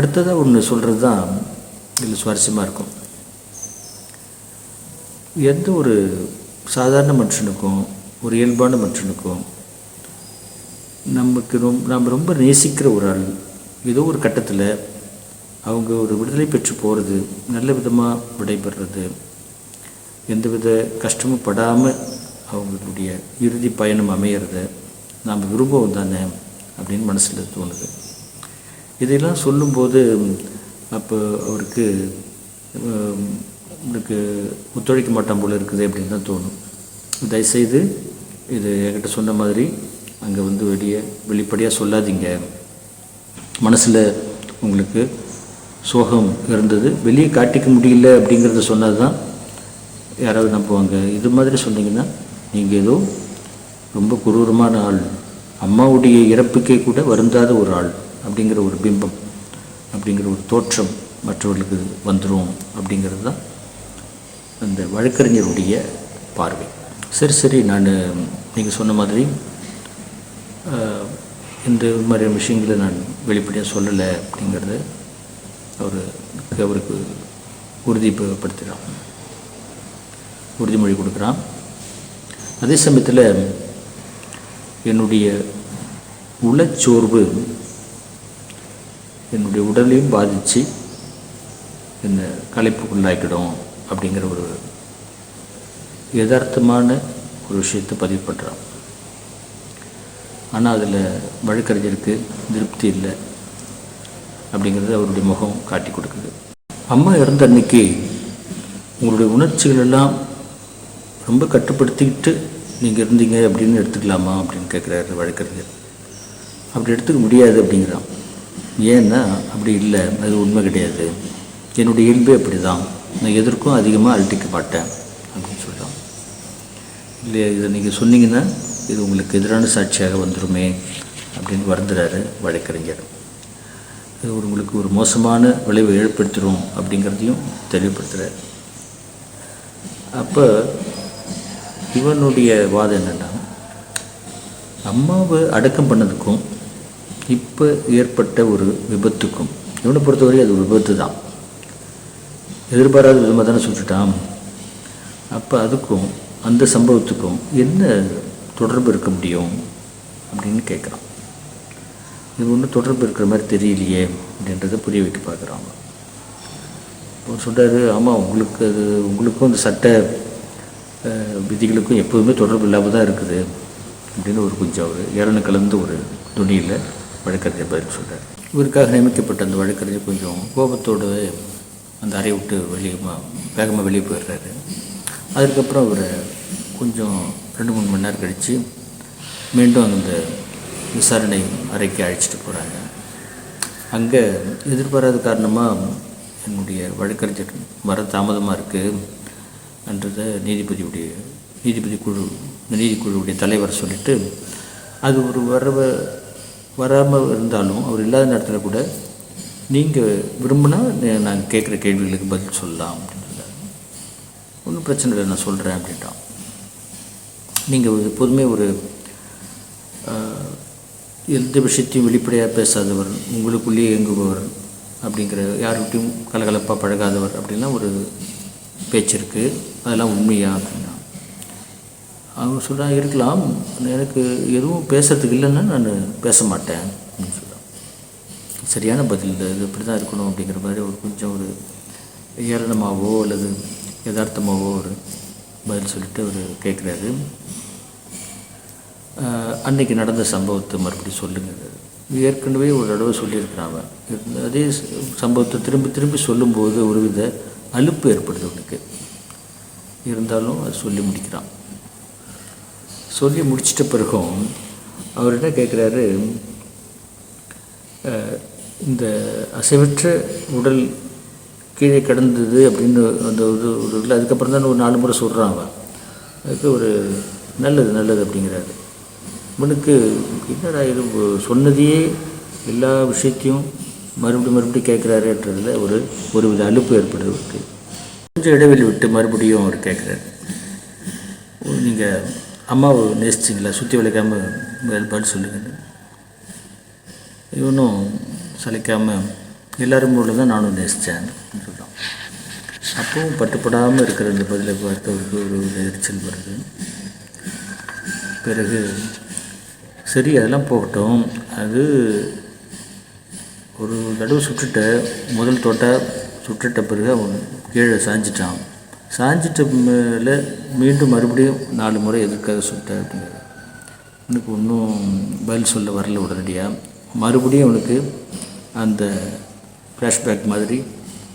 அடுத்ததாக ஒன்று சொல்கிறது தான் இதில் சுவாரஸ்யமாக இருக்கும். எந்த ஒரு சாதாரண மனுஷனுக்கும் ஒரு இயல்பான மனுஷனுக்கும் நமக்கு ரொம்ப நாம் ரொம்ப நேசிக்கிற ஒரு ஆள் ஏதோ ஒரு கட்டத்தில் அவங்க ஒரு விடுதலை பெற்று போகிறது நல்ல விதமாக விடைபெறுறது எந்தவித கஷ்டமும் படாமல் அவங்களுடைய இறுதி பயணம் அமையிறத நாம் விரும்பவும் தானே அப்படின்னு மனசில் தோணுது. இதெல்லாம் சொல்லும்போது அப்போ அவருக்கு உனக்கு ஒத்துழைக்க மாட்டான் போல் இருக்குது அப்படின்னு தான் தோணும். தயவுசெய்து இது என்கிட்ட சொன்ன மாதிரி அங்கே வந்து வெளியே வெளிப்படையாக சொல்லாதீங்க. மனசில் உங்களுக்கு சோகம் இருந்தது. வெளியே காட்டிக்க முடியல அப்படிங்கிறத சொன்னது தான் யாராவது நம்புவாங்க. இது மாதிரி சொன்னீங்கன்னா நீங்கள் ஏதோ ரொம்ப குரூரமான ஆள். அம்மாவுடைய இறப்புக்கே கூட வருந்தாத ஒரு ஆள். அப்படிங்கிற ஒரு பிம்பம் அப்படிங்கிற ஒரு தோற்றம் மற்றவர்களுக்கு வந்துடும் அப்படிங்கிறது தான் அந்த வழக்கறிஞருடைய பார்வை. சரி சரி நான் நீங்கள் சொன்ன மாதிரி இந்த மாதிரியான விஷயங்களை நான் வெளிப்படையாக சொல்லலை அப்படிங்கிறத அவர் அவருக்கு உறுதிப்படுத்துகிறான் உறுதிமொழி கொடுக்குறான் அதே சமயத்தில் என்னுடைய உளச்சோர்வு என்னுடைய உடலையும் பாதித்து என்னை கலைப்புக்குள்ளாக்கிடும் அப்படிங்கிற ஒரு யதார்த்தமான ஒரு விஷயத்தை பதிவு பண்ணுறான் ஆனால் அதில் வழக்கறிஞருக்கு திருப்தி இல்லை அப்படிங்கிறது அவருடைய முகம் காட்டி கொடுக்குது. அம்மா இறந்த அன்னைக்கு உங்களுடைய உணர்ச்சிகள் எல்லாம் ரொம்ப கட்டுப்படுத்திக்கிட்டு நீங்கள் இருந்தீங்க அப்படின்னு எடுத்துக்கலாமா அப்படின்னு கேட்குறாரு வழக்கறிஞர். அப்படி எடுத்துக்க முடியாது அப்படிங்கிறான். ஏன்னா அப்படி இல்லை அது உண்மை கிடையாது. என்னுடைய இயல்பு அப்படி தான் நான் எதற்கும் அதிகமாக அழட்டிக்க மாட்டேன் அப்படின்னு சொல்கிறான் இல்லையா இதை நீங்கள் சொன்னீங்கன்னா இது உங்களுக்கு எதிரான சாட்சியாக வந்துடுமே அப்படின்னு வருந்துறாரு வழக்கறிஞர். இது ஒரு உங்களுக்கு ஒரு மோசமான விளைவை ஏற்படுத்திடும் அப்படிங்கிறதையும் தெளிவுபடுத்துகிறார் அப்போ இவனுடைய வாதம் என்னென்னா அம்மாவை அடக்கம் பண்ணதுக்கும் இப்போ ஏற்பட்ட ஒரு விபத்துக்கும் இவனை பொறுத்தவரை அது விபத்து தான் எதிர்பாராத விதமாக தானே சுட்டுட்டான். அப்போ அதுக்கும் அந்த சம்பவத்துக்கும் என்ன தொடர்பு இருக்க முடியும் அப்படின்னு கேட்குறான். இது ஒன்றும் தொடர்பு இருக்கிற மாதிரி தெரியலையே அப்படின்றத புரிய வைக்க பார்க்குறாங்க அவர் சொல்கிறாரு ஆமாம் உங்களுக்கு அது உங்களுக்கும் அந்த சட்ட விதிகளுக்கும் எப்போதுமே தொடர்பு இல்லாமல் தான் இருக்குது. அப்படின்னு ஒரு கொஞ்சம் ஒரு இறந்து கலந்து ஒரு துணியில் வழக்கறிஞர் பதில் சொல்கிறார் இவருக்காக நியமிக்கப்பட்ட அந்த வழக்கறிஞர் கொஞ்சம் கோபத்தோடு அந்த அறையை விட்டு வெளியே வேகமாக வெளியே போயிடுறாரு. அதுக்கப்புறம் அவரை கொஞ்சம் ரெண்டு மூணு மணி நேரம் கழித்து மீண்டும் அந்த விசாரணை அறைக்கு அழைச்சிட்டு போகிறாங்க அங்கே எதிர்பாராத காரணமாக என்னுடைய வழக்கறிஞர் வர தாமதமாக இருக்குன்றத நீதிபதியுடைய நீதிபதி குழு இந்த நீதிக்குழுவுடைய தலைவர் சொல்லிட்டு அது ஒரு வரவை வராமல் இருந்தாலும் அவர் இல்லாத நேரத்தில் கூட நீங்கள் விரும்பினா நான் கேட்குற கேள்விகளுக்கு பதில் சொல்லலாம் அப்படின்னு ஒன்றும் பிரச்சனை இல்லை நான் சொல்கிறேன் அப்படின்ட்டான். நீங்கள் எப்போதுமே ஒரு எந்த விஷயத்தையும் வெளிப்படையாக பேசாதவர் உங்களுக்குள்ளேயே இயங்குபவர் அப்படிங்கிற யார்கிட்டையும் கலகலப்பாக பழகாதவர் அப்படின்லாம் ஒரு பேச்சு இருக்குது அதெல்லாம் உண்மையாக அவங்க சொல்கிறாங்க இருக்கலாம். எனக்கு எதுவும் பேசுறதுக்கு இல்லைன்னா நான் பேச மாட்டேன் அப்படின்னு சொல்கிறான் சரியான பதில் இது இது இப்படி தான் இருக்கணும் அப்படிங்கிற மாதிரி ஒரு கொஞ்சம் ஒரு ஏளனமாகவோ அல்லது யதார்த்தமாகவோ ஒரு பதில் சொல்லிட்டு அவர் கேட்குறாரு. அன்னைக்கு நடந்த சம்பவத்தை மறுபடியும் சொல்லுங்க. ஏற்கனவே ஒரு தடவை சொல்லியிருக்கிறான் அவன். அதே சம்பவத்தை திரும்பி திரும்பி சொல்லும்போது ஒரு வித அலுப்பு ஏற்படுது அவனுக்கு. இருந்தாலும் அது சொல்லி முடிக்கிறான். சொல்லி முடிச்சிட்ட பிறகும் அவர் என்ன கேட்குறாரு? இந்த அசைவற்ற உடல் கீழே கிடந்தது அப்படின்னு அந்த ஒரு ஒரு இதில் அதுக்கப்புறம் தான் ஒரு நாலு முறை சொல்கிறான் அவன். அதுக்கு ஒரு நல்லது நல்லது அப்படிங்கிறாரு. இவனுக்கு என்னடா இது சொன்னதையே எல்லா விஷயத்தையும் மறுபடியும் மறுபடியும் கேட்குறாருன்றதுல ஒரு ஒரு வித அலுப்பு ஏற்படுது கொஞ்சம் இடைவெளி விட்டு மறுபடியும் அவர் கேட்குறாரு. நீங்கள் அம்மாவை நேசிச்சிங்களா? சுற்றி வளைக்காமல் பதில் சொல்லுங்க இவனும் சலிக்காமல் எல்லோரும் போல தான் நானும் நேசித்தேன் சொல்கிறான் அப்பவும் பட்டுப்படாமல் இருக்கிற இந்த பதிலை பார்த்தவருக்கு ஒரு எரிச்சல் வருது. பிறகு சரி அதெல்லாம் போகட்டும். அது ஒரு தடவை சுட்டுட்ட முதல் தொட்டா சுட்டுட்ட பிறகு அவன் கீழே சாஞ்சிட்டான். சாஞ்சிட்ட மேலே மீண்டும் மறுபடியும் நாலு முறை எதற்காக சுட்ட அப்படிங்கிறது. எனக்கு ஒன்றும் பதில் சொல்ல வரல உடனடியாக மறுபடியும் அவனுக்கு அந்த ஃப்ளாஷ்பேக் மாதிரி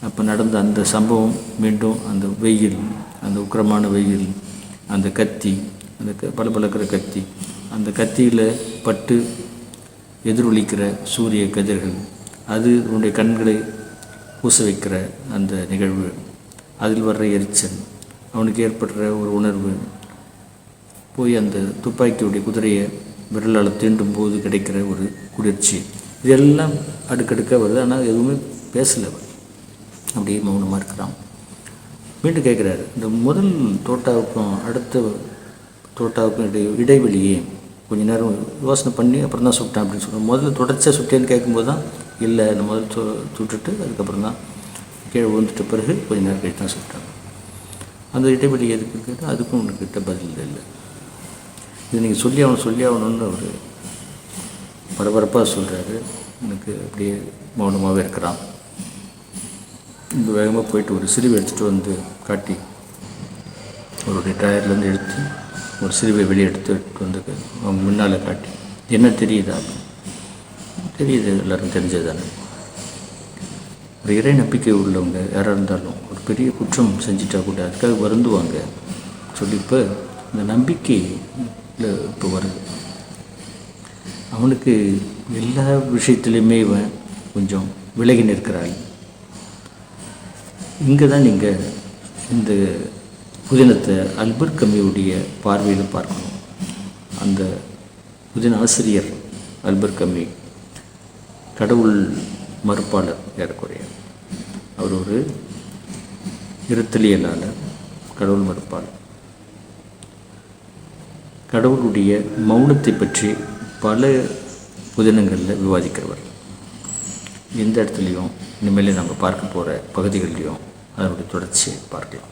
அப்போ நடந்த அந்த சம்பவம் மீண்டும் அந்த வெயில் அந்த உக்கிரமான வெயில் அந்த கத்தி அந்த க பளபளக்கிற கத்தி அந்த கத்தியில் பட்டு எதிரொலிக்கிற சூரிய கதிர்கள் அது உன்னுடைய கண்களை பூச வைக்கிற அந்த நிகழ்வு. அதில் வர்ற எரிச்சல் அவனுக்கு ஏற்படுற ஒரு உணர்வு போய் அந்த துப்பாக்கியுடைய குதிரையை விரலால் தீண்டும் போது கிடைக்கிற ஒரு குளிர்ச்சி. இதெல்லாம் அடுக்கடுக்காக வருது. ஆனால் எதுவுமே பேசலை அப்படியே மௌனமாக இருக்கிறான். மீண்டும் கேட்குறாரு இந்த முதல் தோட்டாவுக்கும் அடுத்த தோட்டாவுக்கும் இடை இடைவெளியே கொஞ்ச நேரம் யோசனை பண்ணி அப்புறம் தான் சுட்டேன் அப்படின்னு சொல்லுவேன் முதல்ல தொடர்ச்சியாக சுட்டேன்னு கேட்கும்போது தான் இல்லை நான் முதல் சு சுட்டுட்டு அதுக்கப்புறம் தான் கீழே விழுந்துட்ட பிறகு கொஞ்ச நேரம் கழித்து தான் சொல்லிட்டாங்க. அந்த இடைவெளி எதுக்கு கேட்டால் அதுக்கும் உனக்கிட்ட பதில் இல்லை. இது நீங்கள் சொல்லி ஆகணும் சொல்லி ஆகணும்னு அவர் பரபரப்பாக சொல்கிறாரு எனக்கு அப்படியே மௌனமாகவே இருக்கிறான். இந்த வேகமாக போயிட்டு ஒரு சிறுவை எடுத்துகிட்டு வந்து காட்டி அவருடைய டயர்லேருந்து எடுத்து ஒரு சிறுவை வெளியே எடுத்துட்டு வந்து அவங்க முன்னால் காட்டி என்ன தெரியுதா? தெரியுது எல்லாரும் தெரிஞ்சது தானே. ஒரு இறை நம்பிக்கை உள்ளவங்க யாராக இருந்தாலும் ஒரு பெரிய குற்றம் செஞ்சிட்டா கூட அதுக்காக வருந்துவாங்க. சொல்லி இப்போ இந்த நம்பிக்கையில் இப்போ வருது. அவனுக்கு எல்லா விஷயத்துலையுமே இவன் கொஞ்சம் விலகி நிற்கிறாள் இங்கே தான் நீங்கள் இந்த புதினத்தை அல்பர்ட் கம்மியுடைய பார்வையில் பார்க்கணும். அந்த புதின ஆசிரியர் அல்பர்ட் கம்மி கடவுள் மறுப்பாளர் ஏறக்குறைய அவர் ஒரு இருத்தலியலாளர் கடவுள் மறுப்பாளர் கடவுளுடைய மௌனத்தை பற்றி பல புதினங்களில் விவாதிக்கிறவர். எந்த இடத்துலையும் இனிமேல் நம்ம பார்க்க போகிற பகுதிகள்லையும் அதனுடைய தொடர்ச்சியை பார்க்கலாம்.